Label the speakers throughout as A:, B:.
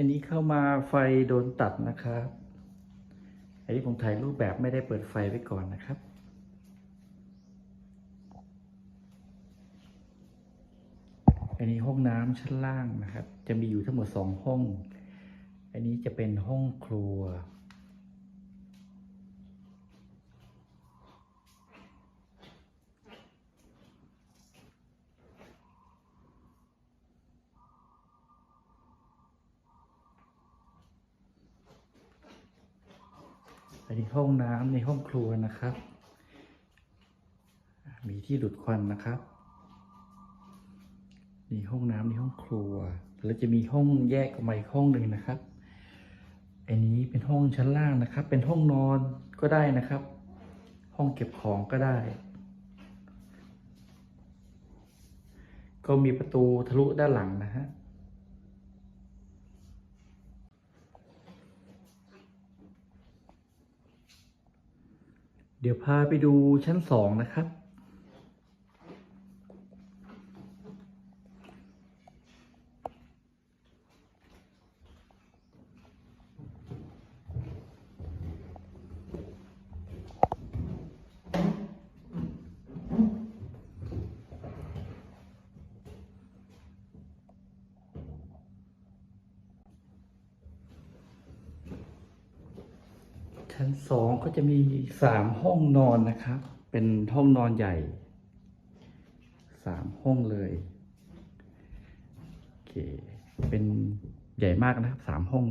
A: อันนี้เข้ามาไฟโดนตัดนะครับ อันนี้ผมถ่ายรูปแบบไม่ได้เปิดไฟไว้ก่อนนะครับ อันนี้ห้องน้ำชั้นล่างนะครับ จะมีอยู่ทั้งหมดสองห้อง อันนี้จะเป็นห้องครัว อันนี้ห้องน้ำในห้องครัวนะครับ มีที่ดูดควันนะครับนี่ห้องน้ำในห้องครัว แล้วจะมีห้องแยกออกมาอีกห้องหนึ่งนะครับ อันนี้เป็นห้องชั้นล่างนะครับ เป็นห้องนอนก็ได้นะครับ ห้องเก็บของก็ได้ ก็มีประตูทะลุด้านหลังนะฮะ เดี๋ยวพาไปดูชั้นสองนะครับ ชั้นสองก็จะมีสามห้องนอนนะครับ เป็นห้องนอนใหญ่สามห้องเลยโอเคเป็นใหญ่มากนะครับสามห้อง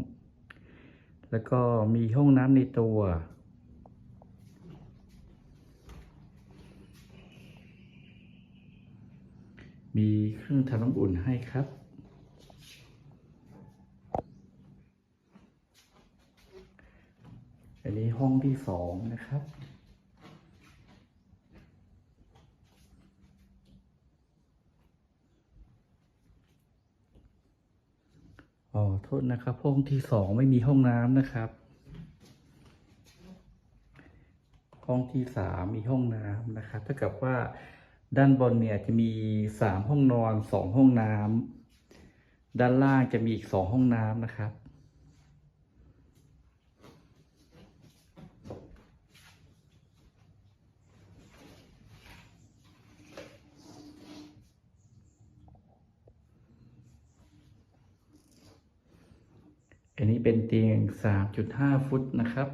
A: แล้วก็มีห้องน้ำในตัวมีเครื่องทำน้ำอุ่นให้ครับ อันนี้ห้องที่สองนะครับอ๋อโทษนะครับ ห้องที่สองไม่มีห้องน้ำนะครับ ห้องที่สามมีห้องน้ำนะครับเท่ากับว่าด้านบนเนี่ยจะมีสามห้องนอนสองห้องน้ำด้านล่างจะมีอีกสองห้องน้ำนะครับ อันนี้เป็นเตียง 3.5 ฟุตนะครับ